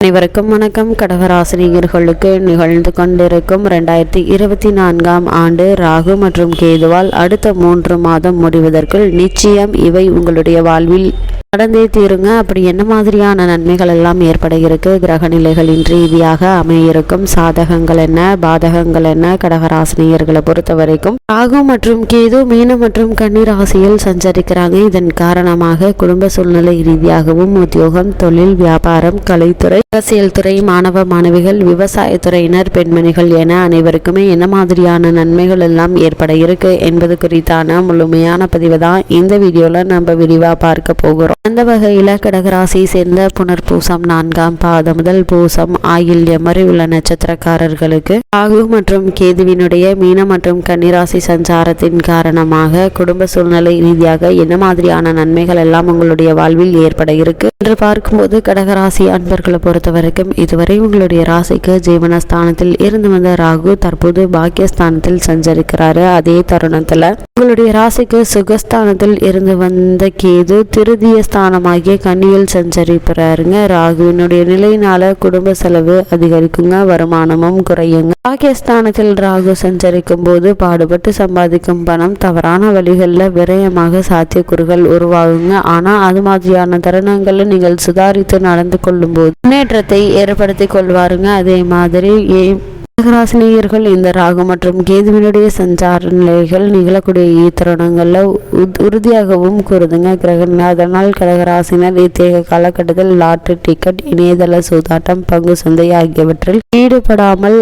அனைவருக்கும் வணக்கம். கடகராசினியர்களுக்கு நிகழ்ந்து கொண்டிருக்கும் ரெண்டாயிரத்தி இருபத்தி நான்காம் ஆண்டு ராகு மற்றும் கேதுவால் அடுத்த மூன்று மாதம் முடிவதற்குள் நிச்சயம் இவை உங்களுடைய வாழ்வில் நடந்தே தீருங்க. அப்படி என்ன மாதிரியான நன்மைகள் எல்லாம் ஏற்பட இருக்கு கிரக நிலைகளின் ரீதியாக அமையிருக்கும் சாதகங்கள் என்ன? பாதகங்கள் என்ன? கடகராசினியர்களை பொறுத்த வரைக்கும் ராகு மற்றும் கேது மீன மற்றும் கன்னி ராசியில் சஞ்சரிக்கிறாங்க. இதன் காரணமாக குடும்ப சூழ்நிலை ரீதியாகவும் உத்தியோகம் தொழில் வியாபாரம் கலைத்துறை அரசியல் துறை மாணவ மாணவிகள் விவசாயத்துறையினர் பெண்மணிகள் என அனைவருக்குமே என்ன மாதிரியான நன்மைகள் எல்லாம் ஏற்பட இருக்கு என்பது குறித்தான முழுமையான பதிவு தான் இந்த வீடியோல நம்ம விரிவா பார்க்க போகிறோம். அந்த வகையில கடகராசியை சேர்ந்த புனர்பூசம் நான்காம் பாதம் முதல் பூசம் ஆயில்யம் வரை உள்ள நட்சத்திரக்காரர்களுக்கு ராகு மற்றும் கேதுவினுடைய மீன மற்றும் கன்னிராசி சஞ்சாரத்தின் காரணமாக குடும்ப சூழ்நிலை ரீதியாக என்ன மாதிரியான நன்மைகள் எல்லாம் உங்களுடைய வாழ்வில் ஏற்பட இருக்கு என்று பார்க்கும்போது கடகராசி அன்பர்களை பொறுத்த வரைக்கும் இதுவரை உங்களுடைய ராசிக்கு ஜீவனஸ்தானத்தில் இருந்து வந்த ராகு தற்போது பாக்கியஸ்தானத்தில் சஞ்சரிக்கிறாரு. அதே தருணத்துல உங்களுடைய ராசிக்கு சுகஸ்தானத்தில் இருந்து வந்த கேது திருதிய ஸ்தானமாகிய கன்னியில் சஞ்சரிப்பிறாருங்க ராகுவினுடைய நிலையினால குடும்ப செலவு அதிகரிக்குங்க வருமானமும் குறையுங்க. பாகிஸ்தானத்தில் ராகு சஞ்சரிக்கும் போது பாடுபட்டு சம்பாதிக்கும் பணம் தவறான வழிகளில் விரயமாக சாத்தியக்கூறுகள் உருவாகுங்க. ஆனால் அது மாதிரியான தருணங்களில் நீங்கள் சுதாரித்து நடந்து கொள்ளும்போது முன்னேற்றத்தை ஏற்படுத்தி கொள்வாருங்க. அதே மாதிரி ஏ- கடகராசினியர்கள் இந்த ராகு மற்றும் கேதுவினுடைய சஞ்சார நிலைகள் நிகழக்கூடிய தருணங்களில் உறுதியாகவும் கூறுதுங்க. கிரகங்கள் அதனால் கடகராசினர் இத்தேக காலகட்டத்தில் லாட்டரி டிக்கெட் இணையதள சூதாட்டம் பங்கு சந்தை ஆகியவற்றில் ஈடுபடாமல்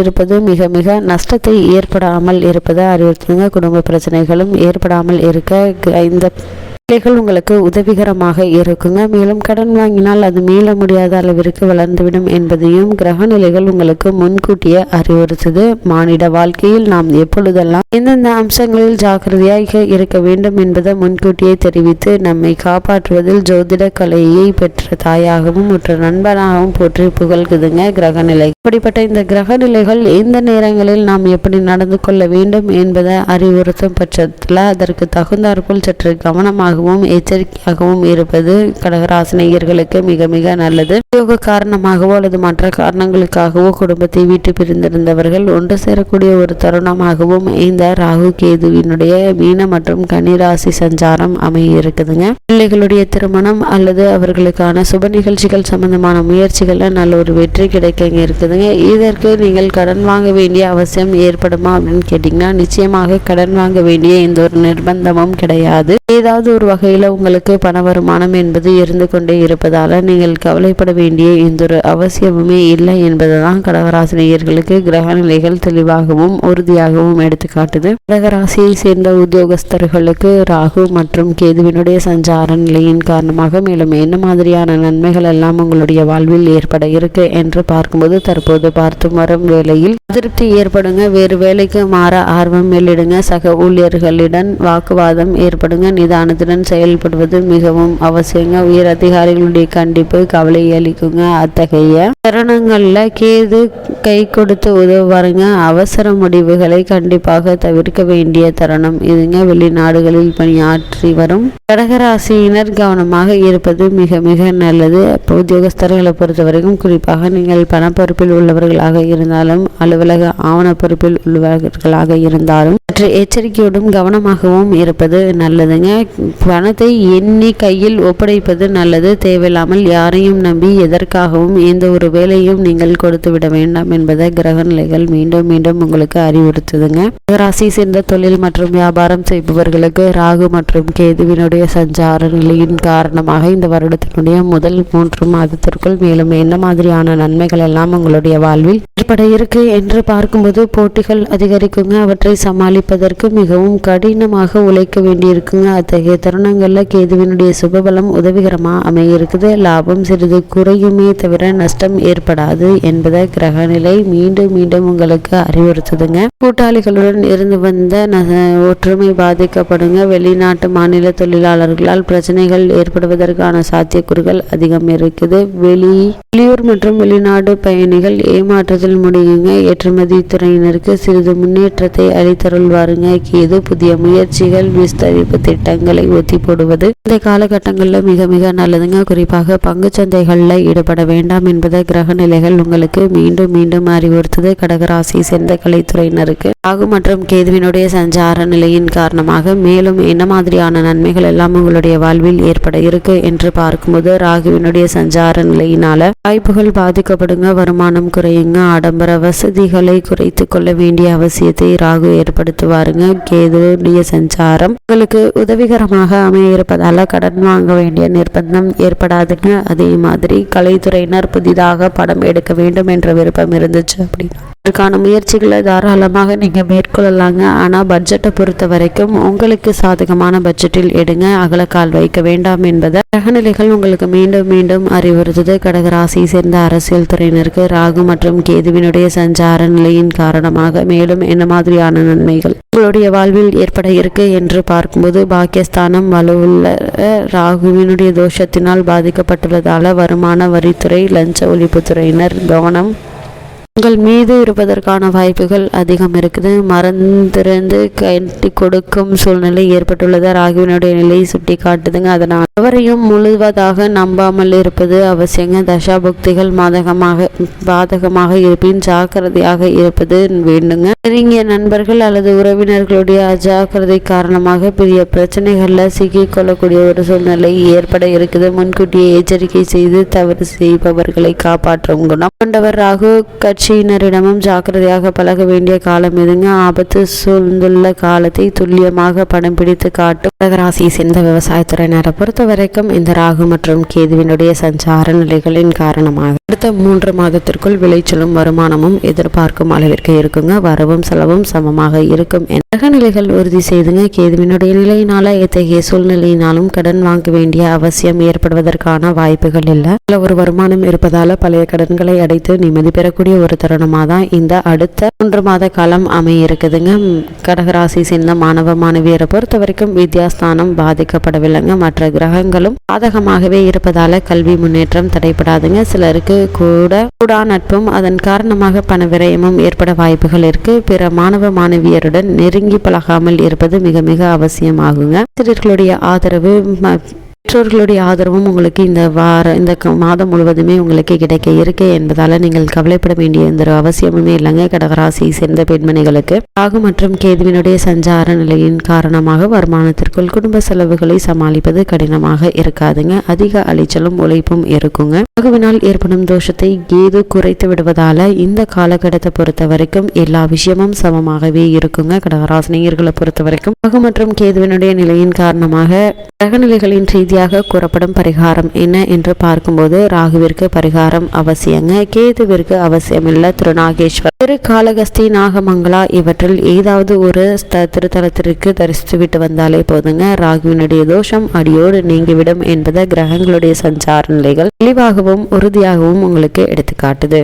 இருப்பது மிக மிக நஷ்டத்தை ஏற்படாமல் இருப்பதை அறிவுறுத்துங்க குடும்ப பிரச்சனைகளும் ஏற்படாமல் இருக்க இந்த நிலைகள் உங்களுக்கு உதவிகரமாக இருக்குங்க. மேலும் கடன் வாங்கினால் அது மீள முடியாத அளவிற்கு வளர்ந்துவிடும் என்பதையும் கிரக நிலைகள் உங்களுக்கு முன்கூட்டியே அறிவுறுத்துது. மானிட வாழ்க்கையில் நாம் எப்பொழுதெல்லாம் எந்தெந்த அம்சங்களில் ஜாக்கிரதையாக இருக்க வேண்டும் என்பதை முன்கூட்டியே தெரிவித்து நம்மை காப்பாற்றுவதில் ஜோதிட கலையை பெற்ற தாயாகவும் மற்ற நண்பனாகவும் போற்றி புகழ்குதுங்க கிரக நிலை. இப்படிப்பட்ட இந்த கிரக நிலைகள் எந்த நேரங்களில் நாம் எப்படி நடந்து கொள்ள வேண்டும் என்பதை அறிவுறுத்தும் பட்சத்தில் அதற்கு தகுந்தாற்போல் சற்று கவனமாகவும் எச்சரிக்கையாகவும் இருப்பது கடகராசினியர்களுக்கு மிக மிக நல்லது. யோக காரணமாகவோ அல்லது மற்ற காரணங்களுக்காகவோ குடும்பத்தை விட்டு பிரிந்திருந்தவர்கள் ஒன்று சேரக்கூடிய ஒரு தருணமாகவும் இந்த ராகு கேதுவினுடைய மீன மற்றும் கன்னிராசி சஞ்சாரம் அமைய இருக்குதுங்க பிள்ளைகளுடைய திருமணம் அல்லது அவர்களுக்கான சுப நிகழ்ச்சிகள் சம்பந்தமான முயற்சிகள்ல நல்ல ஒரு வெற்றி கிடைக்க இருக்குதுங்க. இதற்கு நீங்கள் கடன் வாங்க வேண்டிய அவசியம் ஏற்படுமா அப்படின்னு கேட்டிங்கன்னா நிச்சயமாக கடன் வாங்க வேண்டிய எந்த ஒரு நிர்பந்தமும் கிடையாது. ஏதாவது ஒரு வகையில் உங்களுக்கு பண வருமானம் என்பது இருந்து கொண்டே இருப்பதால் நீங்கள் கவலைப்பட வேண்டிய எந்த ஒரு அவசியமுமே இல்லை என்பதுதான் கடகராசினியர்களுக்கு கிரக நிலைகள் தெளிவாகவும் உறுதியாகவும் எடுத்துக்காட்டுது. கடகராசியை சேர்ந்த உத்தியோகஸ்தர்களுக்கு ராகு மற்றும் கேதுவினுடைய சஞ்சார நிலையின் காரணமாக மேலும் என்ன மாதிரியான நன்மைகள் எல்லாம் உங்களுடைய வாழ்வில் ஏற்பட இருக்கு என்று பார்க்கும்போது தற்போது பார்த்து வரும் வேளையில் அதிருப்தி ஏற்படுங்க. வேறு வேலைக்கு மாற ஆர்வம் வெளியிடுங்க சக ஊழியர்களிடம் வாக்குவாதம் ஏற்படுங்க. நிதானத்துடன் செயல்படுவது மிகவும் அவசியங்க. உயர் அதிகாரிகளுடைய கண்டிப்பு கவலை அளிக்குங்க. அத்தகைய தருணங்கள்ல கேது கை கொடுத்து உதவுவாருங்க. அவசர முடிவுகளை கண்டிப்பாக தவிர்க்க வேண்டிய தருணம் இதுங்க. வெளிநாடுகளில் பணியாற்றி வரும் கடகராசியினர் கவனமாக இருப்பது மிக மிக நல்லது. உத்தியோகஸ்தர்களை பொறுத்த வரைக்கும் குறிப்பாக நீங்கள் பணப்பொறுப்பில் உள்ளவர்களாக இருந்தாலும் அலுவலக ஆவண பொறுப்பில் உள்ளவர்களாக இருந்தாலும் சற்று எச்சரிக்கையோடும் கவனமாகவும் இருப்பது நல்லதுங்க. பணத்தை எண்ணி கையில் ஒப்படைப்பது நல்லது. தேவையில்லாமல் யாரையும் நம்பி எதற்காகவும் எந்த ஒரு வேலையும் நீங்கள் கொடுத்து விட வேண்டாம் என்பதை கிரக நிலைகள் மீண்டும் மீண்டும் உங்களுக்கு அறிவுறுத்துதுங்க. ராசி சேர்ந்த தொழில் மற்றும் வியாபாரம் செய்பவர்களுக்கு ராகு மற்றும் கேதுவினுடைய சஞ்சார நிலையின் காரணமாக இந்த வருடத்தினுடைய முதல் மூன்று மாதத்திற்குள் மேலும் என்ன மாதிரியான நன்மைகள் எல்லாம் உங்களுடைய வாழ்வில் ஏற்பட இருக்கு என்று பார்க்கும்போது போட்டிகள் அதிகரிக்குங்க. அவற்றை சமாளிப்பதற்கு மிகவும் கடினமாக உழைக்க வேண்டியிருக்குங்க. அத்தகைய தருணங்களில் கேதுவினுடைய சுபபலம் உதவிகரமாக அமைய இருக்குது லாபம் சிறிது குறையுமே தவிர நஷ்டம் ஏற்படாது என்பதை கிரகநிலை மீண்டும் மீண்டும் உங்களுக்கு அறிவுறுத்துதுங்க. கூட்டாளிகளுடன் இருந்து வந்த ஒற்றுமை பாதிக்கப்படுங்க. வெளிநாட்டு மாநில தொழிலாளர்களால் பிரச்சனைகள் ஏற்படுவதற்கான சாத்தியக்கூறுகள் அதிகம் இருக்குது. வெளி வெளியூர் மற்றும் வெளிநாடு பயணிகள் ஏமாற்றத்தில் முடியுங்க. ஏற்றுமதி துறையினருக்கு சிறிது முன்னேற்றத்தை அளித்தருள்வாருங்க. கேது புதிய முயற்சிகள் விஸ்தரிப்பு திட்டங்களை ஊற்றி போடுவது. இந்த காலகட்டங்களில் மிக மிக நல்லதுங்க. குறிப்பாக பங்கு சந்தைகளில் ஈடுபட வேண்டாம் என்பதை கிரக நிலைகள் உங்களுக்கு மீண்டும் மீண்டும் அறிவுறுத்தது. கடகராசி சேர்ந்த கலைத்துறையினருக்கு ராகு மற்றும் கேதுவினுடைய சஞ்சார நிலையின் காரணமாக மேலும் என்ன மாதிரியான நன்மைகள் எல்லாம் உங்களுடைய வாழ்வில் ஏற்பட இருக்கு என்று பார்க்கும்போது ராகுவினுடைய சஞ்சார நிலையினால வாய்ப்புகள் பாதிக்கப்படுங்க. வருமானம் குறையுங்க. ஆடம்பர வசதிகளை குறைத்து கொள்ள வேண்டிய அவசியத்தை ராகு ஏற்படுத்துவாருங்க. கேதுடைய சஞ்சாரம் உங்களுக்கு உதவிகரமாக அமைய கடன் வாங்க வேண்டிய நிர்பந்தம் ஏற்படாதுன்னு அதே மாதிரி கலைத்துறையினர் புதிதாக படம் எடுக்க வேண்டும் என்ற விருப்பம் இருந்துச்சு அப்படின்னா. அதற்கான முயற்சிகளை தாராளமாக நீங்கள் மேற்கொள்ளலாங்க. ஆனால் பட்ஜெட்டை பொறுத்த வரைக்கும் உங்களுக்கு சாதகமான பட்ஜெட்டில் எடுங்க. அகலக்கால் வைக்க வேண்டாம் என்பதை. கிரகநிலைகள் உங்களுக்கு மீண்டும் மீண்டும் அறிவுறுத்தது. கடகராசியை சேர்ந்த அரசியல் துறையினருக்கு ராகு மற்றும் கேதுவினுடைய சஞ்சார நிலையின் காரணமாக மேலும் என்ன மாதிரியான நன்மைகள்? உங்களுடைய வாழ்வில் ஏற்பட இருக்கு என்று பார்க்கும்போது பாகிஸ்தான பாக்கியஸ்தானம் வலுவுள்ள ராகுவினுடைய தோஷத்தினால் பாதிக்கப்பட்டுள்ளதால வருமான வரித்துறை லஞ்ச ஒழிப்புத்துறையினர் கவனம் உங்கள் மீது இருப்பதற்கான வாய்ப்புகள் அதிகம் இருக்குது. மறந்திருந்து கட்டி கொடுக்கும் சூழ்நிலை ஏற்பட்டுள்ளது. ராகுவினுடைய நிலையை சுட்டி காட்டுதுங்க அதனால் அவரையும் முழுவதாக நம்பாமல் இருப்பது அவசியங்க. தசாபக்திகள் மாதகமாக பாதகமாக இருப்பின் ஜாக்கிரதையாக இருப்பது வேண்டுங்க. நெருங்கிய நண்பர்கள் அல்லது உறவினர்களுடைய அஜாக்கிரதை காரணமாக பெரிய பிரச்சனைகளில் சிக்கிக்கொள்ளக்கூடிய ஒரு சூழ்நிலை ஏற்பட இருக்குது. முன்கூட்டியே எச்சரிக்கை செய்து தவறு செய்பவர்களை காப்பாற்றும் குணம் கொண்டவர் ராகு. கட்சி கட்சியினரிடமும் ஜாக்கிரதையாக பழக வேண்டிய காலம் எதுங்க? ஆபத்து சூழ்ந்துள்ள காலத்தை துல்லியமாக படம் பிடித்து காட்டும் கடகராசியை சேர்ந்த விவசாயத்துறையினரை பொறுத்த வரைக்கும் இந்த ராகு மற்றும் கேதுவினுடைய சஞ்சார நிலைகளின் காரணமாக அடுத்த மூன்று மாதத்திற்குள் விளைச்சலும் வருமானமும் எதிர்பார்க்கும் அளவிற்கு இருக்குங்க. வரவும் செலவும் சமமாக இருக்கும். கிரக நிலைகள் உறுதி செய்துங்க. கேதுவினுடைய நிலையினால எத்தகைய சூழ்நிலையினாலும் கடன் வாங்க வேண்டிய அவசியம் ஏற்படுவதற்கான வாய்ப்புகள் இல்லை. ஒரு வருமானம் இருப்பதால பழைய கடன்களை அடைத்து நிம்மதி பெறக்கூடிய ஒரு தருணமாக தான் இந்த அடுத்த மூன்று மாத காலம் அமைய இருக்குதுங்க கடகராசி சேர்ந்த மாணவ மாணவியரை பொறுத்த வரைக்கும் வித்யாஸ்தானம் பாதிக்கப்படவில்லைங்க. மற்ற கிரகங்களும் பாதகமாகவே இருப்பதால கல்வி முன்னேற்றம் தடைப்படாதுங்க சிலருக்கு கூட கூடா நட்பும் அதன் காரணமாக பண விரயமும் ஏற்பட வாய்ப்புகள் இருக்கு. பிற மாணவ மாணவியருடன் நெருங்கி பழகாமல் இருப்பது மிக மிக அவசியமாகுங்க. ஆசிரியர்களுடைய ஆதரவு பெற்றோர்களுடைய ஆதரவும் உங்களுக்கு இந்த வார இந்த மாதம் முழுவதுமே உங்களுக்கு கிடைக்க இருக்கு என்பதால நீங்கள் கவலைப்பட வேண்டிய எந்த ஒரு அவசியமுமே இல்லைங்க. கடகராசியை சேர்ந்த பெண்மணிகளுக்கு ராகு மற்றும் கேதுவினுடைய சஞ்சார நிலையின் காரணமாக வருமானத்திற்குள் குடும்ப செலவுகளை சமாளிப்பது கடினமாக இருக்காதுங்க. அதிக அலைச்சலும் உழைப்பும் இருக்குங்க. ராகுவினால் ஏற்படும் தோஷத்தை கேது குறைத்து விடுவதால இந்த காலகட்டத்தை பொறுத்த வரைக்கும் எல்லா விஷயமும் சமமாகவே இருக்குங்க. கடகராசினியர்களை பொறுத்த வரைக்கும் ராகு மற்றும் கேதுவினுடைய நிலையின் காரணமாக கிரகநிலைகளின் ரீதியாக கூறப்படும் பரிகாரம் என்ன என்று பார்க்கும்போது ராகுவிற்கு பரிகாரம் அவசியங்க கேதுவிற்கு அவசியமில்லை திருநாகேஸ்வர். திரு காளகஸ்தி நாகமங்களா இவற்றில் ஏதாவது ஒரு திருத்தலத்திற்கு தரிசித்து விட்டு வந்தாலே போதுங்க. ராகுவினுடைய தோஷம் அடியோடு நீங்கிவிடும் என்பதை கிரகங்களுடைய சஞ்சார நிலைகள் தெளிவாகவும் உறுதியாகவும் உங்களுக்கு எடுத்துக்காட்டுது.